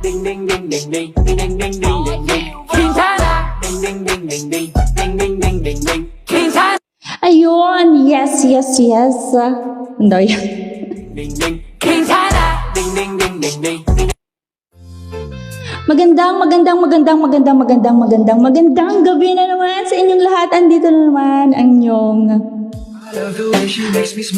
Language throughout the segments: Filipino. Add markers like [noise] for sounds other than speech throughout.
Ding ding ding ding ding ding ding ding ding ding ding. Quintana. Ding ding ding ding ding ding ding ding ding ding. Quintana. Ayun, yes, yes, yes. Ano yan? Ding ding. Quintana. Ding ding ding ding ding. Magandang, magandang, magandang, magandang, magandang, magandang, magandang gabi na naman sa inyong lahat. Andito na naman ang inyong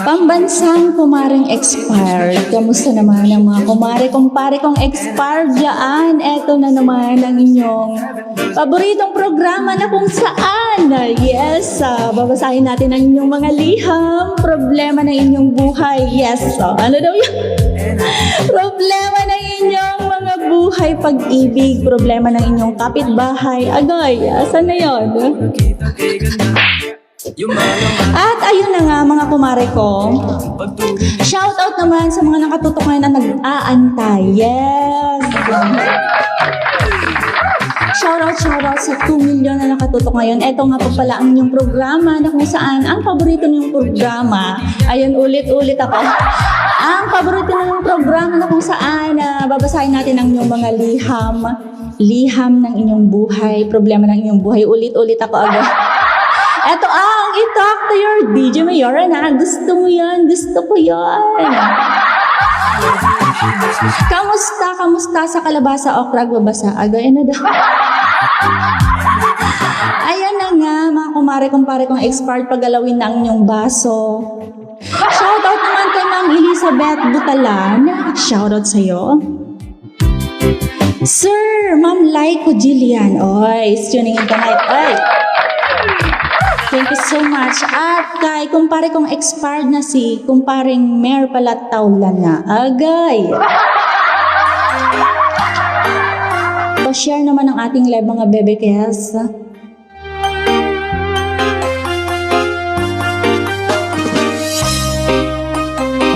pambansang kumaring expired. Kamusta naman ang mga kumare, kumpare kong expired dyan? Eto na naman ang inyong paboritong programa na kung saan. Yes, ah, babasahin natin ang inyong mga liham, problema ng inyong buhay. Yes, ah, ano daw yun? [laughs] problema ng inyong mga buhay, pag-ibig, problema ng inyong kapitbahay. Agoy, asan na yun? At ayun na nga mga kumare ko. Shout out naman sa mga nakatutok ngayon na nag-aantay. Yes! Shout out, shout out sa 2 million na nakatutok ngayon. Ito nga po pala ang inyong programa na kung saan ang paborito niyong programa. Ayun, ulit-ulit ako. Ang paborito niyong programa na kung saan ah, babasahin natin ang inyong mga liham. Liham ng inyong buhay, problema ng inyong buhay. Ulit-ulit ako agad. Eto ang italk to your DJ Mayora na gusto mo yan, gusto ko yan. Kamusta, kamusta sa kalabasa okra babasa? Agay na daw. [laughs] Ayan na nga, mga kumare-kumpare kong expert pagalawin na ang inyong baso. Shoutout naman kay Ma'am Elizabeth Butalan. Shoutout sa'yo. Sir, Ma'am Laiko Jillian. Oy, tuning in tonight. Oy. Thank you so much. At kay kumpare kong expired na si kumparing Mayor pala Taulan na. Agay! Pa-share naman ang ating live mga bebe kes.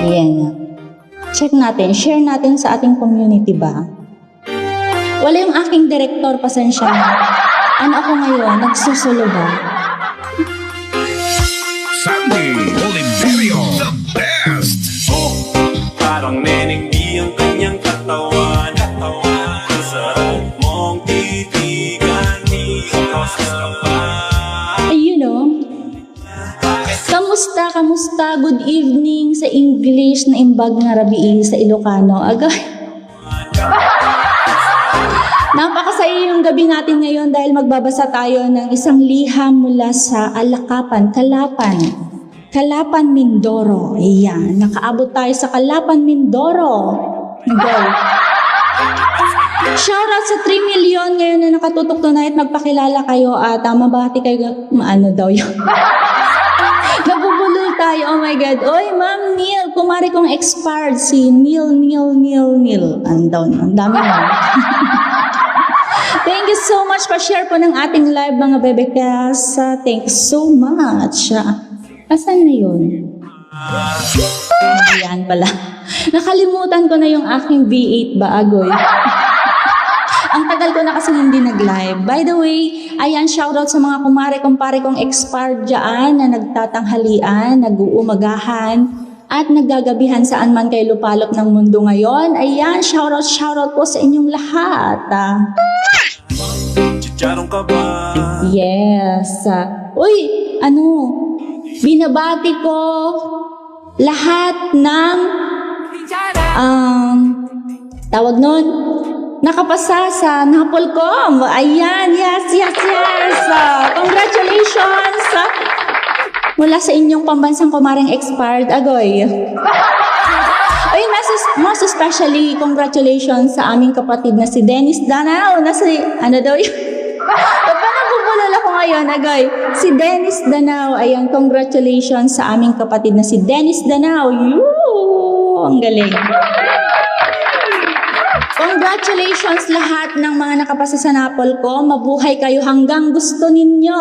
Ayan. Check natin. Share natin sa ating community ba? Wala yung aking director, pasensya na. Ano ako ngayon? Nagsusulo ba? Sandy Oliverio, the best. Parang neneng di ang kanyang katawan Katawan Ang sarap mong titigan Di ka pa Ayun o. Kamusta, kamusta? Good evening sa English na imbag nga rabii sa Ilocano. Agay. [laughs] Napakasaya yung gabi natin ngayon dahil magbabasa tayo ng isang liham mula sa Alakapan, Kalapan. Kalapan, Mindoro. Ayan, nakaabot tayo sa Kalapan, Mindoro. Go. Shoutout sa 3 million ngayon na nakatutok tonight. Magpakilala kayo at uh, mabati kayo. Ano daw yun? Tayo. Oh my God. Oy, Ma'am Neil. Kumari kong expired si Neil, Neil, Neil, Neil. Ang daw. Ang dami na. [laughs] Thank you so much pa-share po ng ating live mga bebekas. Uh, thank you so much. Asan na yun? Ayan pala. Nakalimutan ko na yung aking V8 ba, Agoy? [laughs] Ang tagal ko na kasi hindi nag-live. By the way, ayan, shoutout sa mga kumare, kumpare kong expired dyan na nagtatanghalian, nag-uumagahan, at naggagabihan saan man kayo lupalop ng mundo ngayon. Ayan, shoutout, shoutout po sa inyong lahat. ah. Chicharong ka ba? Yes. ah. Uy, ano? Binabati ko lahat ng um, tawag nun, nakapasa sa Napolcom. Ayan, yes, yes, yes. Ah, congratulations. ah. mula sa inyong pambansang kumaring expired, Agoy. Ay, mas, most especially, congratulations sa aming kapatid na si Dennis Danao. Na si, ano daw yun? [laughs] Nabubulol ako ngayon, Agoy? Si Dennis Danao. Ayan, congratulations sa aming kapatid na si Dennis Danao. Yoo! Ang galing. Congratulations lahat ng mga nakapasa sa Napol ko. Mabuhay kayo hanggang gusto ninyo.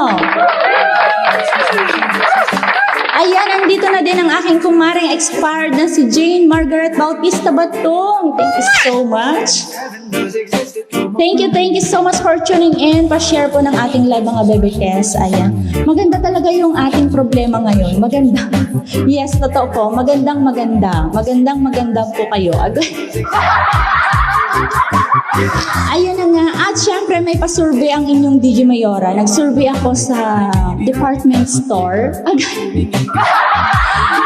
Ayan, nandito na din ang aking kumaring expired na si Jane Margaret Bautista Batong. Thank you so much. Thank you, thank you so much for tuning in. Pa-share po ng ating live mga bebe Kes. Ayan. Maganda talaga yung ating problema ngayon. Maganda. [laughs] Yes, totoo po. Magandang maganda. Magandang magandang po kayo. Agad. [laughs] Ayan na nga. At syempre, may pa-survey ang inyong DJ Mayora. Nag-survey ako sa department store. [laughs]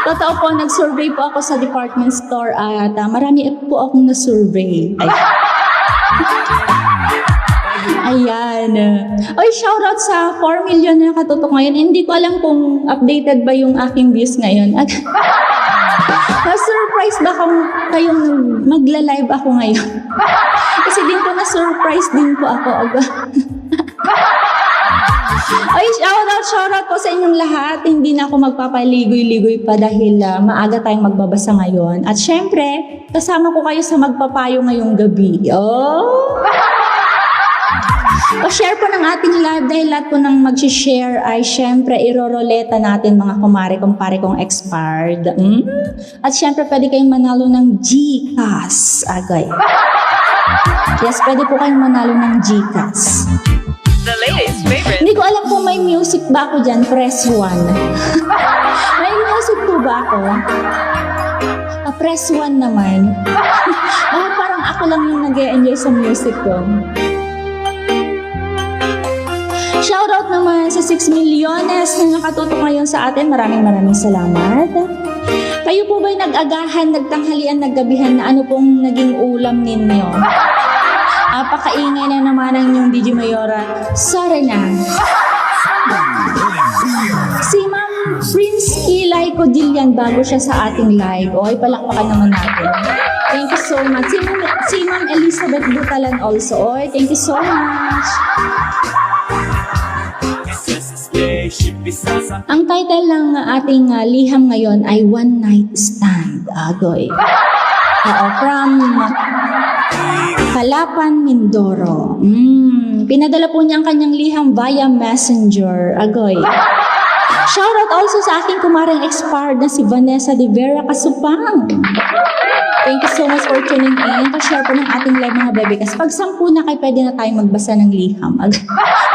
Totoo po, nag-survey po ako sa department store at ah, marami po akong na-survey. Ay. [laughs] Ayan. Oy, shoutout sa 4 million na nakatutok ngayon. Hindi ko alam kung updated ba yung aking views ngayon. [laughs] Na-surprise ba kung kayong magla-live ako ngayon? [laughs] Kasi din po na-surprise din po ako. [laughs] Ay, shoutout, shoutout po sa inyong lahat. Hindi na ako magpapaligoy-ligoy pa dahil ah, maaga tayong magbabasa ngayon. At syempre, kasama ko kayo sa magpapayo ngayong gabi. Oh! [laughs] O-share po ng ating live dahil lahat po ng mag-share ay syempre iroroleta natin mga kumare kumpare kong expired. Mm? At syempre pwede kayong manalo ng GCash agay. Yes, pwede po kayong manalo ng GCash. The latest favorite. Hindi ko alam kung may music ba ako dyan. Press 1. [laughs] may music po ba ako? Ah, press 1 naman. Bakit [laughs] parang ako lang yung nag enjoy sa music ko? Naman sa 6 milyones na nakatutok ngayon sa atin. Maraming maraming salamat. Kayo po ba'y nag-agahan, nagtanghalian, naggabihan na ano pong naging ulam ninyo? Apakaingay na naman ang inyong DJ Mayora. Sorry na. Si Ma'am Prince Kilay Codillan bago siya sa ating live. O, ay palakpakan naman natin. Thank you so much. Si Ma'am, si Ma'am Elizabeth Butalan also. Oy, thank you so much. Ang title ng ating ah, liham ngayon ay One Night Stand. Agoy. Oo, from Kalapan, Mindoro. Mm, pinadala po niya ang kanyang liham via messenger. Agoy. Shoutout also sa aking kumaring expired na si Vanessa de Vera Kasupang. Thank you so much for tuning in. Pa-share po ng ating live mga bebe. Kasi pag sampu na kayo, pwede na tayo magbasa ng liham.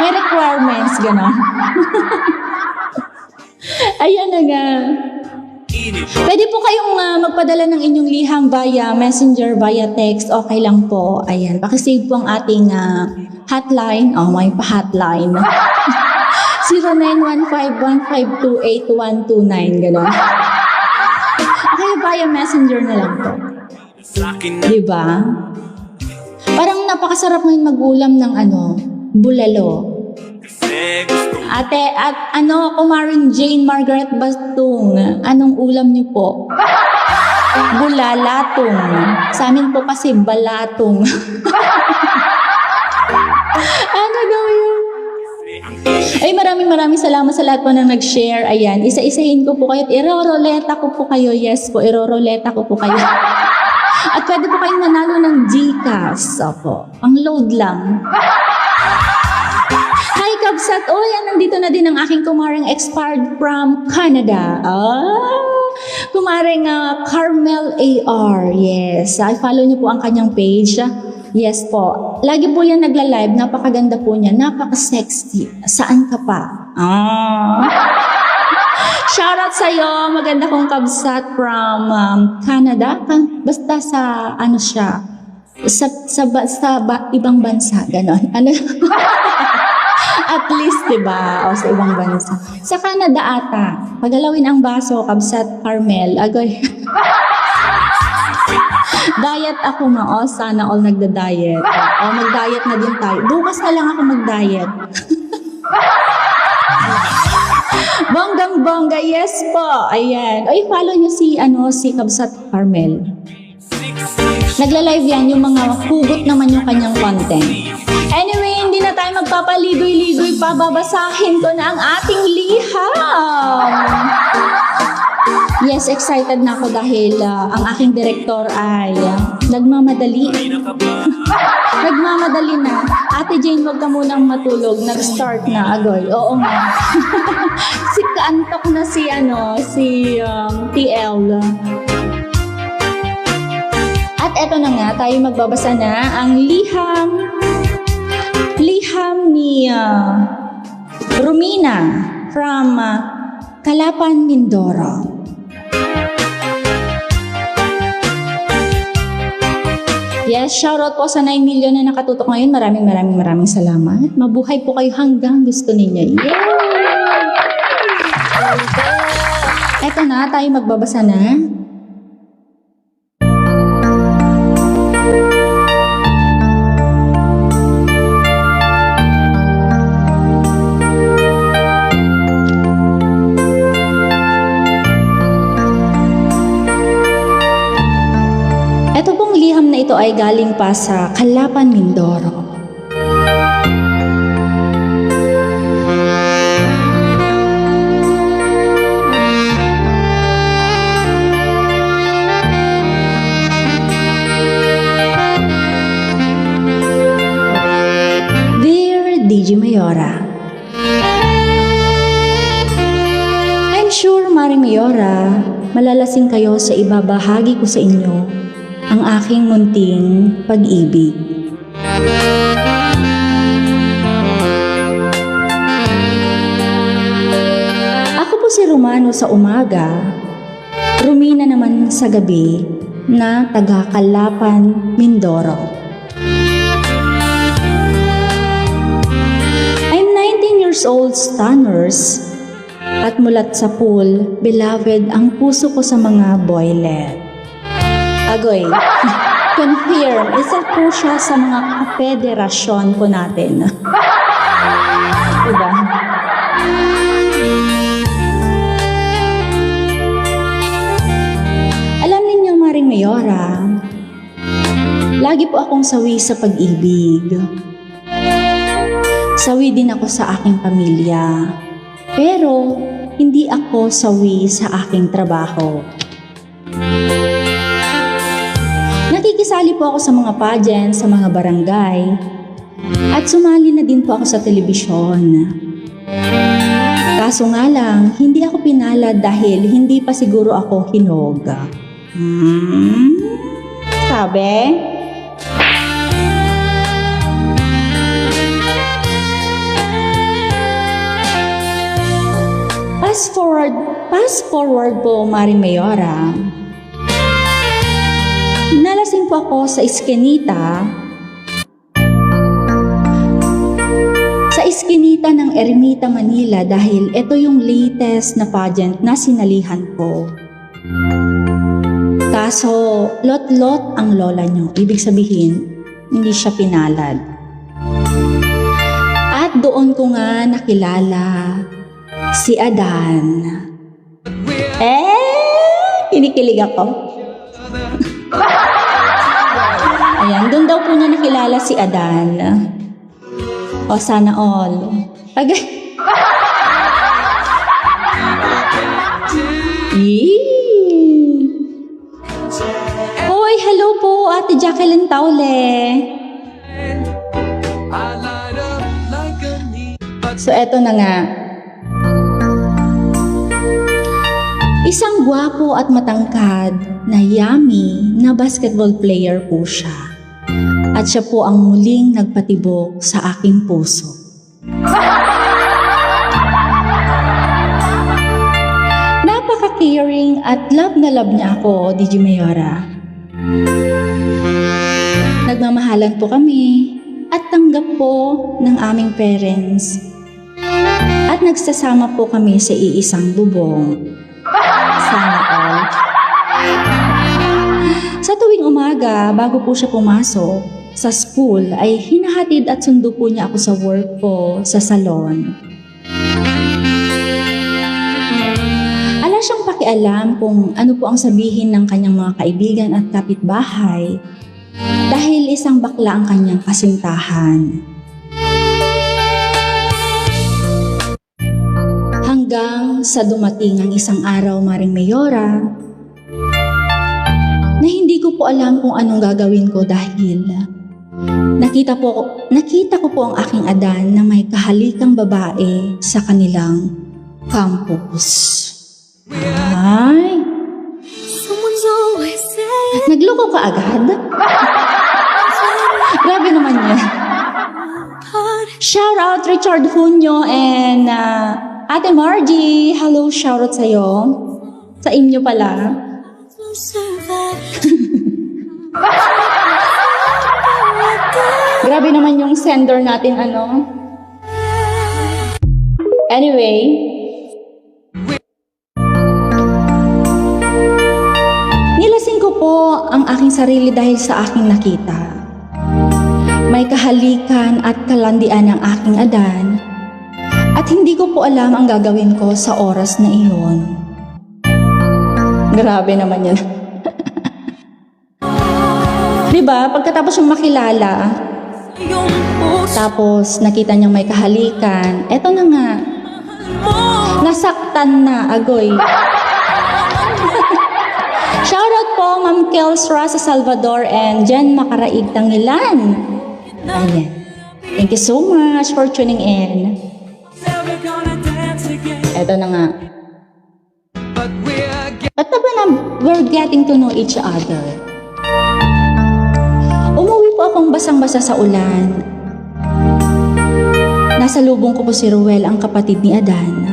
May requirements, gano'n. [laughs] Ayan na nga. Pwede po kayong ah, magpadala ng inyong liham via messenger, via text. Okay lang po. Ayan. Pakisave po ang ating ah, hotline. Oh, may pa-hotline. 0915-152-8129. Ganon. Okay, via messenger na lang po. sa akin na Di ba? Parang napakasarap ngayon mag-ulam ng ano, bulalo. Ate, at ano, kumaring Jane Margaret Bastung, anong ulam niyo po? [laughs] Bulalatong. Sa amin po kasi balatong. [laughs] ano daw yun? Ay, maraming maraming salamat sa lahat po na nag-share. Ayan, isa-isahin ko po kayo iroroleta ko po kayo. Yes po, iroroleta ko po kayo. [laughs] At pwede po kayong manalo ng Gcash. Opo, ang load lang. Hi, Kabsat! Oh, yan, nandito na din ang aking kumaring expired from Canada. Ah, kumaring ah, Carmel AR. Yes, I follow niyo po ang kanyang page. Yes po. Lagi po yan nagla-live. Napakaganda po niya. Napaka-sexy. Saan ka pa? Ah. [laughs] Shoutout sa'yo. Maganda kong kabsat from um, Canada. Basta sa, ano siya, sa, sa, ba- sa ba- ibang bansa. Ganon. Ano? [laughs] At least, di ba? O sa ibang bansa. Sa Canada ata. Pagalawin ang baso, kabsat Carmel. Agoy. [laughs] Diet ako ma. O, sana all nagda-diet. O, mag-diet na din tayo. Bukas na lang ako mag-diet. [laughs] Bonggang bongga, yes po. Ayan. Ay, follow niyo si, ano, si Kabsat Carmel. Nagla-live yan, yung mga hugot naman yung kanyang content. Magpapaligoy-ligoy pa. Babasahin ko na ang ating liham. Yes, excited na ako dahil ah, ang aking direktor ay ah, nagmamadali. [laughs] nagmamadali na. Ate Jane, wag ka munang matulog. Nag-start na, agoy. Oo nga. [laughs] si kaantok na si, ano, si um, TL. At eto na nga, tayo magbabasa na ang liham liham ni ah, Romina from ah, Kalapan, Mindoro. Yes, shoutout po sa 9 million na nakatutok ngayon. Maraming maraming maraming salamat. Mabuhay po kayo hanggang gusto ninyo. Yay! Eto na, tayo magbabasa na. Ay galing pa sa Kalapan, Mindoro. DJ Mayora, I'm sure, Mari Mayora, malalasing kayo sa ibabahagi ko sa inyo ang aking munting pag-ibig. Ako po si Romano sa umaga, Rumina naman sa gabi na taga Kalapan, Mindoro. I'm 19 years old, stunners, at mulat sa pool, beloved ang puso ko sa mga boylet. Agoy, [laughs] confirm, isa po siya sa mga federasyon po natin. diba? Alam ninyo, Maring Mayora, lagi po akong sawi sa pag-ibig. Sawi din ako sa aking pamilya. Pero, hindi ako sawi sa aking trabaho. Nakikisali po ako sa mga pageant, sa mga barangay, at sumali na din po ako sa telebisyon. Kaso nga lang, hindi ako pinalad dahil hindi pa siguro ako hinog. Hmm? Sabi? Fast forward, fast forward po, Maring Mayora. Ako sa Eskenita. Sa Eskenita ng Ermita, Manila dahil ito yung latest na pageant na sinalihan ko. Kaso, lot-lot ang lola nyo. Ibig sabihin, hindi siya pinalad. At doon ko nga nakilala si Adan. Eh, kinikilig ako. [laughs] Ayan, doon daw po niya nakilala si Adan. O sana all. [laughs] Yee. Hoy, hello po, Ate Jacqueline Taule. So, eto na nga. Isang gwapo at matangkad na yummy na basketball player po siya. At siya po ang muling nagpatibok sa aking puso. [laughs] Napaka-caring at love na love niya ako, DJ Mayora. Nagmamahalan po kami at tanggap po ng aming parents. At nagsasama po kami sa iisang bubong. Sana all. Tuwing umaga, bago po siya pumasok sa school, ay hinahatid at sundo po niya ako sa work ko sa salon. Ala siyang pakialam kung ano po ang sabihin ng kanyang mga kaibigan at kapitbahay dahil isang bakla ang kanyang kasintahan. Hanggang sa dumating ang isang araw, Maring Mayora, ko alam kung anong gagawin ko dahil nakita po nakita ko po ang aking adan na may kahalikang babae sa kanilang campus. Ay, nagloko ka agad? [laughs] Grabe naman yan. Shout out Richard Hunyo and uh, Ate Margie. Hello, shout out sa'yo. Sa inyo pala. Grabe naman yung sender natin, ano. Anyway, nilasing ko po ang aking sarili dahil sa aking nakita. May kahalikan at kalandian ng aking adan at hindi ko po alam ang gagawin ko sa oras na iyon. Grabe naman yan. 'Di ba? Pagkatapos yung makilala, tapos nakita niyang may kahalikan, eto na nga, nasaktan na agoy. [laughs] Shoutout po Ma'am Kelsra sa Salvador and Jen Makaraig Tangilan. Ayan. Thank you so much for tuning in. Eto na nga. But na we're getting to know each other? Basang-basa sa ulan. Nasa lubong ko po si Ruel, ang kapatid ni Adan.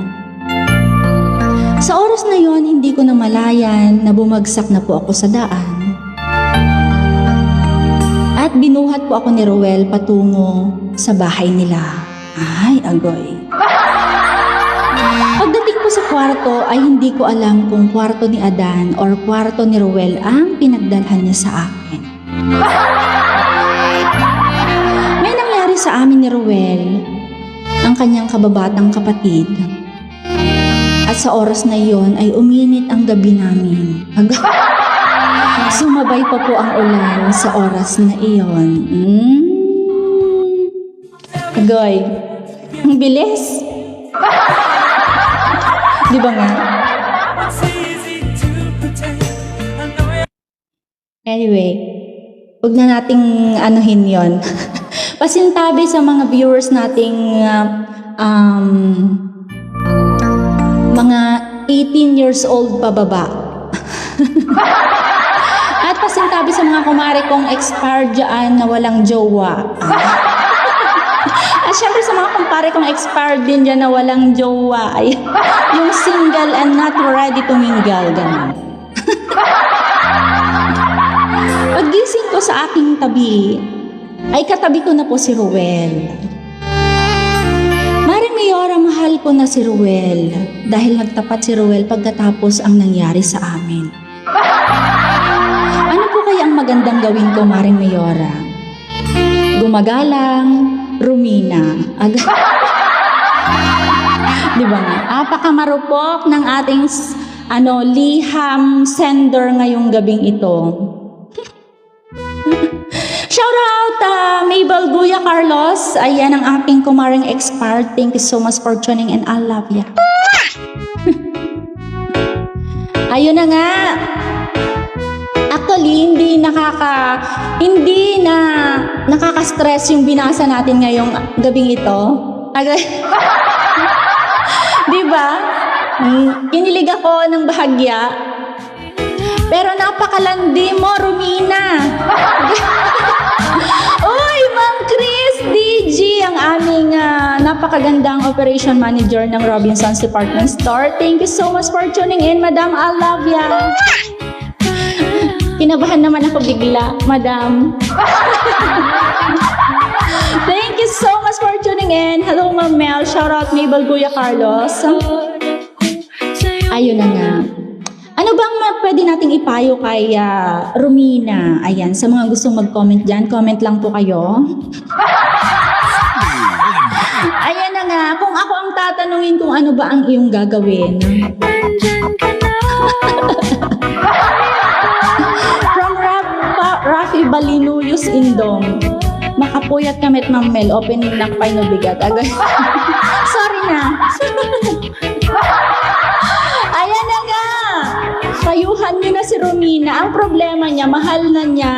Sa oras na yon, hindi ko na malayan na bumagsak na po ako sa daan. At binuhat po ako ni Ruel patungo sa bahay nila. Ay, agoy. [laughs] Pagdating po sa kwarto ay hindi ko alam kung kwarto ni Adan or kwarto ni Ruel ang pinagdalhan niya sa akin. [laughs] Sa amin ni Ruel, ang kanyang kababatang kapatid. At sa oras na iyon ay uminit ang gabi namin. [laughs] Sumabay pa po ang ulan sa oras na iyon. Mm. Agoy, ang bilis. [laughs] Di ba nga? Anyway, huwag na nating anuhin yon. [laughs] Pasintabi sa mga viewers nating uh, um, mga 18 years old pababa. [laughs] At pasintabi sa mga kumare kong expired dyan na walang jowa. [laughs] At syempre sa mga kumpare kong expired din dyan na walang jowa. Yung single and not ready to mingle. Ganun. Paggising ko sa aking tabi, ay katabi ko na po si Ruel. Maring Mayora, mahal ko na si Ruel dahil nagtapat si Ruel pagkatapos ang nangyari sa amin. Ano po kaya ang magandang gawin ko, Maring Mayora? Gumagalang, Rumina. Ag- [laughs] Di ba nga? Apakamarupok ng ating ano, liham sender ngayong gabing ito. Shout out uh, Mabel Guya Carlos. Ayan ang aking kumaring expert. Thank you so much for tuning in. I love ya. [laughs] Ayun na nga. Actually, hindi nakaka hindi na nakaka-stress yung binasa natin ngayong gabing ito. Agad. [laughs] 'Di ba? Hmm, Kinilig ako ng bahagya. Pero napakalandi mo, Rumina. [laughs] ang aming ah, napakagandang operation manager ng Robinsons Department Store. Thank you so much for tuning in, Madam. I love ya. Kinabahan naman ako bigla, Madam. [laughs] Thank you so much for tuning in. Hello, Ma'am Mel. Shout out Mabel Guya Carlos. Ayun na nga. Ano bang ma- pwede nating ipayo kay ah, Romina? Ayan, sa mga gustong mag-comment dyan, comment lang po kayo. [laughs] Kung ako ang tatanungin kung ano ba ang iyong gagawin. From Raf, Rafi Balinuyos Indong. Makapuyat kami at Ma'am Mel, opening ng pay no bigat. Agad. Sorry na. [laughs] Ayan na nga. Payuhan niyo na si Romina. Ang problema niya, mahal na niya.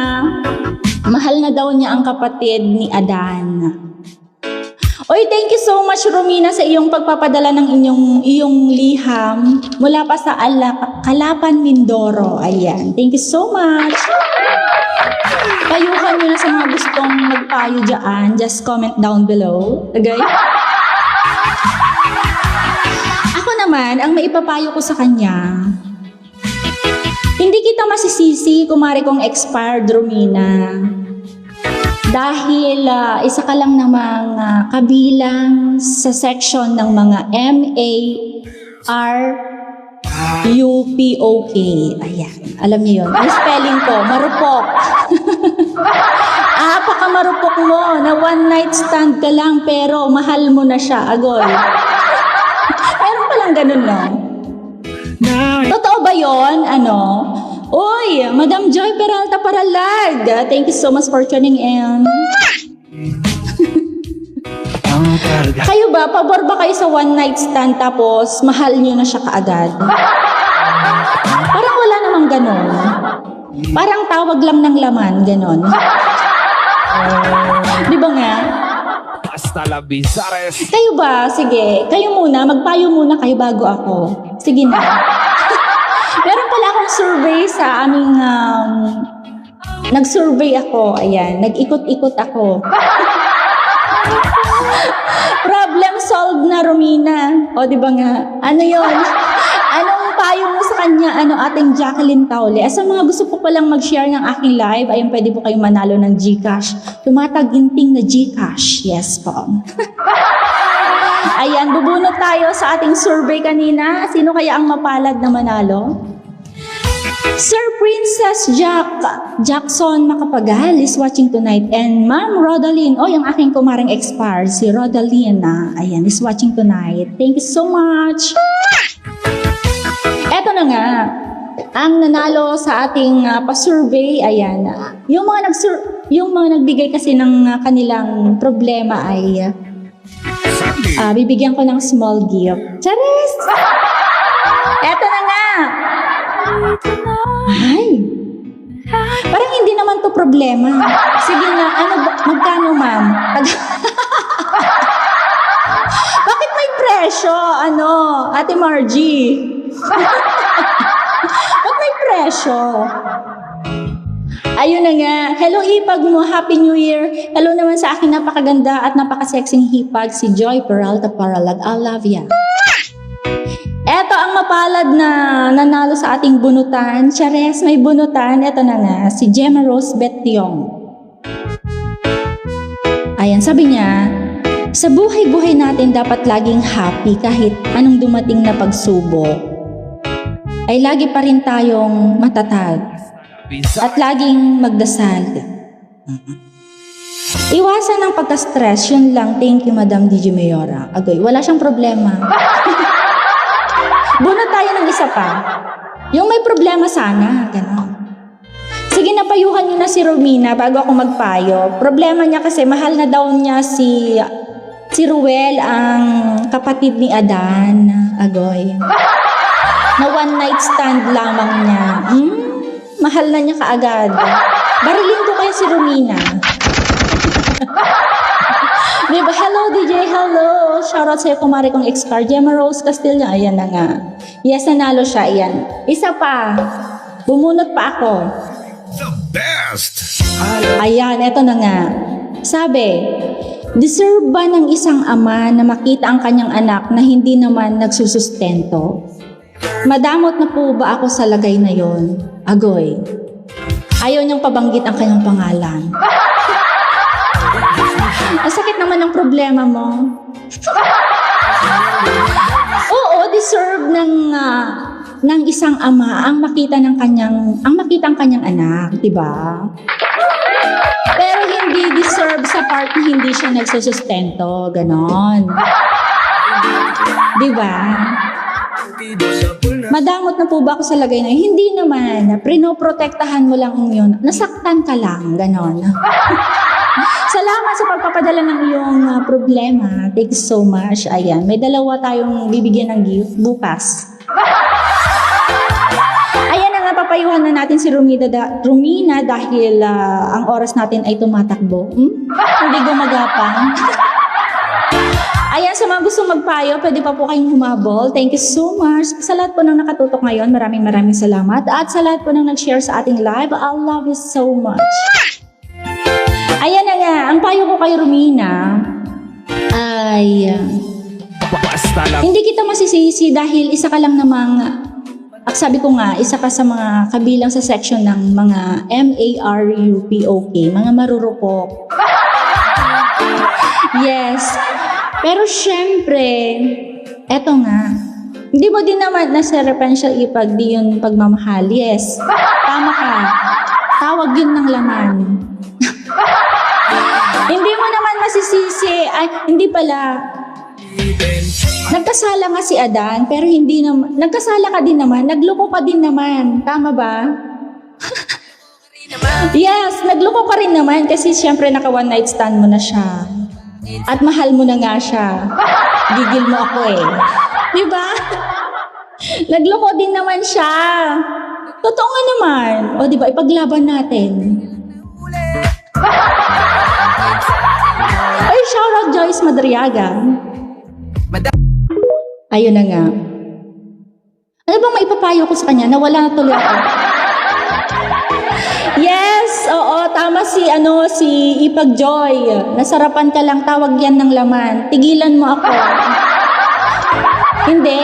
Mahal na daw niya ang kapatid ni Adan. Oy, thank you so much Romina sa iyong pagpapadala ng inyong iyong liham mula pa sa Ala, Kalapan Mindoro. Ayan. Thank you so much. Payuhan niyo na sa mga gustong magpayo dyan. Just comment down below. Okay? Ako naman, ang maipapayo ko sa kanya, hindi kita masisisi, kumari kong expired, Romina. Dahil ah, isa ka lang namang ah, kabilang sa section ng mga M-A-R U-P-O-K. Ayan, alam niyo yun. Ang spelling ko, marupok. [laughs] ah, paka marupok mo na one night stand ka lang pero mahal mo na siya, agoy. [laughs] Meron palang ganun, no? Totoo ba yon? Ano? Uy, Madam Joy Peralta Paralag. Thank you so much for tuning in. kayo ba, pabor ba kayo sa one night stand tapos mahal nyo na siya kaagad? Parang wala namang ganon. Parang tawag lang ng laman, ganon. Di ba nga? Hasta la Bizares. Kayo ba? Sige, kayo muna. Magpayo muna kayo bago ako. Sige na. Meron pala akong survey sa aming... Um, nag-survey ako. Ayan. Nag-ikot-ikot ako. [laughs] Problem solved na, Romina. O, di ba nga? Ano yon? Anong payo mo sa kanya, ano, ating Jacqueline Taule? Sa mga gusto po palang mag-share ng aking live, ayun, pwede po kayong manalo ng Gcash. Tumataginting na Gcash. Yes po. [laughs] Ayan, bubunot tayo sa ating survey kanina. Sino kaya ang mapalad na manalo? Sir Princess Jack Jackson Makapagal is watching tonight and Ma'am Rodaline, oh yung aking kumaring expire, si Rodaline, ah, ayan, is watching tonight. Thank you so much. Eto na nga, ang nanalo sa ating ah, pa-survey, ayan, ah, yung mga nag yung mga nagbigay kasi ng ah, kanilang problema ay ah, Ah, bibigyan ko ng small gift. Charis! [laughs] Eto na nga! Ay! Parang hindi naman to problema. Sige na, ano ba, magkano ma'am? Pag- [laughs] Bakit may presyo? Ano, Ate Margie? [laughs] Ba't may presyo? Ayun na nga. Hello hipag mo. Happy New Year. Hello naman sa aking napakaganda at napakasexing hipag si Joy Peralta Paralag. I love ya. Eto ang mapalad na nanalo sa ating bunutan. Chares, may bunutan. Eto na nga, si Gemma Rose Betiong. Ayan, sabi niya, sa buhay-buhay natin dapat laging happy kahit anong dumating na pagsubok. Ay lagi pa rin tayong matatag at laging magdasal. Iwasan ang pagka-stress, yun lang. Thank you, Madam DJ Mayora. Agoy, wala siyang problema. [laughs] Bunot tayo ng isa pa. Yung may problema sana, gano'n. Sige, napayuhan niyo na si Romina bago ako magpayo. Problema niya kasi mahal na daw niya si si Ruel, ang kapatid ni Adan. Agoy. [laughs] Na one night stand lamang niya. Hmm? Mahal na niya kaagad. Barilin ko kayo si Romina. [laughs] Diba? Hello, DJ. Hello. Shoutout sa'yo, kumari kong ex-car. Gemma Rose Castillo. Ayan na nga. Yes, nanalo siya. Ayan. Isa pa. Bumunot pa ako. The best. Ayan, eto na nga. Sabi, deserve ba ng isang ama na makita ang kanyang anak na hindi naman nagsusustento? Madamot na po ba ako sa lagay na yon? Agoy. Ayaw niyang pabanggit ang kanyang pangalan. Ang sakit naman ng problema mo. Oo, deserve ng ah, ng isang ama ang makita ng kanyang ang makita ang kanyang anak, 'di ba? Pero hindi deserve sa part na hindi siya nagsusustento, ganon. 'Di ba? Madamot na po ba ako sa lagay na? Hindi naman. Prinoprotektahan mo lang yun. Nasaktan ka lang. Ganon. [laughs] Salamat sa pagpapadala ng iyong ah, problema. Thank you so much. Ayan. May dalawa tayong bibigyan ng gift bukas. Ayan na nga, papayuhan na natin si Rumina, da- Rumina dahil ah, ang oras natin ay tumatakbo. Hmm? Hindi gumagapang. [laughs] Ayan, sa mga gusto magpayo, pwede pa po kayong humabol. Thank you so much. Sa lahat po ng nakatutok ngayon, maraming maraming salamat. At sa lahat po ng nag-share sa ating live, I love you so much. Ayan na nga, ang payo ko kay Romina ay... hindi kita masisisi dahil isa ka lang namang At sabi ko nga, isa ka sa mga kabilang sa section ng mga M-A-R-U-P-O-K, mga marurupok. [laughs] yes. Pero syempre, eto nga, hindi mo din naman na referential ipag di yun pagmamahal. Yes. Tama ka. Tawag yun ng laman. [laughs] hindi mo naman masisisi. Ay, hindi pala. Nagkasala nga si Adan, pero hindi naman. Nagkasala ka din naman. Nagloko ka din naman. Tama ba? [laughs] yes, nagloko ka rin naman kasi syempre naka one night stand mo na siya. At mahal mo na nga siya. Gigil mo ako eh. Di ba? Nagloko din naman siya. Totoo nga naman. O di ba, ipaglaban natin. Ay, shoutout Joyce Madriaga. Ayun na nga. Ano bang maipapayo ko sa kanya? Nawala na tuloy ako. Yes, oo, tama si ano si Ipag Joy. Nasarapan ka lang tawag yan ng laman. Tigilan mo ako. [laughs] Hindi,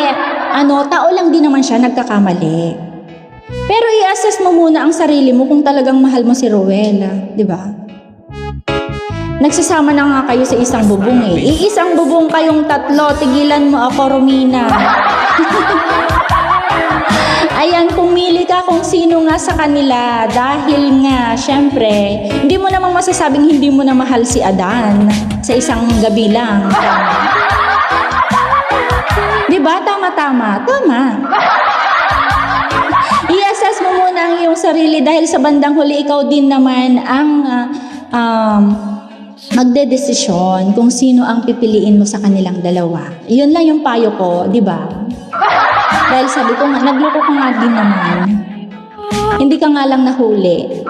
ano, tao lang din naman siya nagkakamali. Pero i-assess mo muna ang sarili mo kung talagang mahal mo si Rowella, di ba? Nagsasama na nga kayo sa isang bubong eh. Iisang bubong kayong tatlo, tigilan mo ako, Romina. [laughs] Ayan, pumili ka kung sino nga sa kanila. Dahil nga, syempre, hindi mo namang masasabing hindi mo na mahal si Adan sa isang gabi lang. Di ba? Tama-tama. Tama. I-assess mo muna ang iyong sarili dahil sa bandang huli, ikaw din naman ang ah, um, magdedesisyon kung sino ang pipiliin mo sa kanilang dalawa. Yun lang yung payo ko, di ba? Dahil sabi ko nagloko ka nga din naman. Hindi ka nga lang nahuli.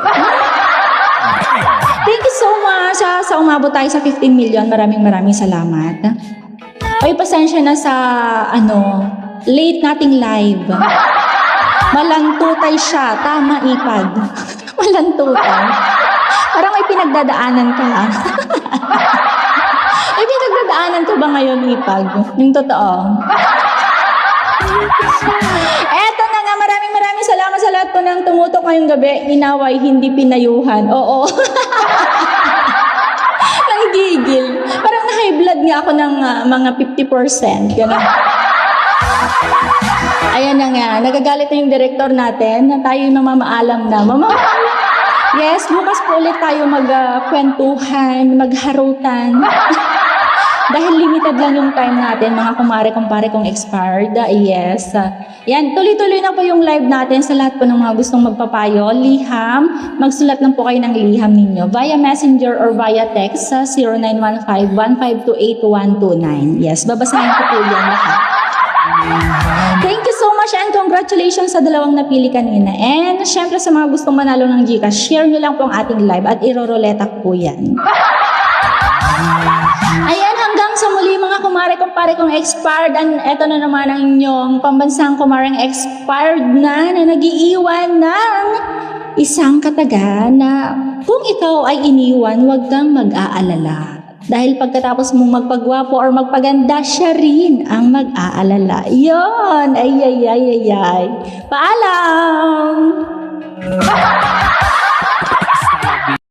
Thank you so much ah, sa umabot tayo sa 15 million. Maraming maraming salamat. Ay, pasensya na sa, ano, late nating live. Malantutay siya. Tama, ipad. [laughs] Malantutay. Parang may pinagdadaanan ka. [laughs] may pinagdadaanan ka ba ngayon, ipag? Yung totoo. [laughs] Eto na nga, maraming maraming salamat sa lahat po ng tumutok ngayong gabi. Inaway, hindi pinayuhan. Oo. [laughs] Nanggigil. Parang na-high blood nga ako ng ah, mga 50%. Ganun. Ayan na nga, nagagalit na yung director natin na tayo yung mamamaalam na. Mamamaalam. Yes, bukas po ulit tayo magkwentuhan, magharutan. [laughs] Dahil limited lang yung time natin, mga kumare-kumpare kung expired. Ah, Yes. Yan, tuloy-tuloy na po yung live natin sa lahat po ng mga gustong magpapayo. Liham, magsulat lang po kayo ng liham ninyo via messenger or via text sa 0915-1528129. Yes, babasahin ko po yan lahat. Thank you so much and congratulations sa dalawang napili kanina. And syempre sa mga gustong manalo ng Gcash, share nyo lang po ang ating live at iroroleta ko po yan. Ayan, hanggang sa muli mga kumare kumpare kong expired. And eto na naman ang inyong pambansang kumareng expired na na nagiiwan ng isang kataga na kung ikaw ay iniwan, huwag kang mag-aalala. Dahil pagkatapos mong magpagwapo or magpaganda, siya rin ang mag-aalala. Yon! Ay, ay, ay, ay, ay. Paalam! [laughs]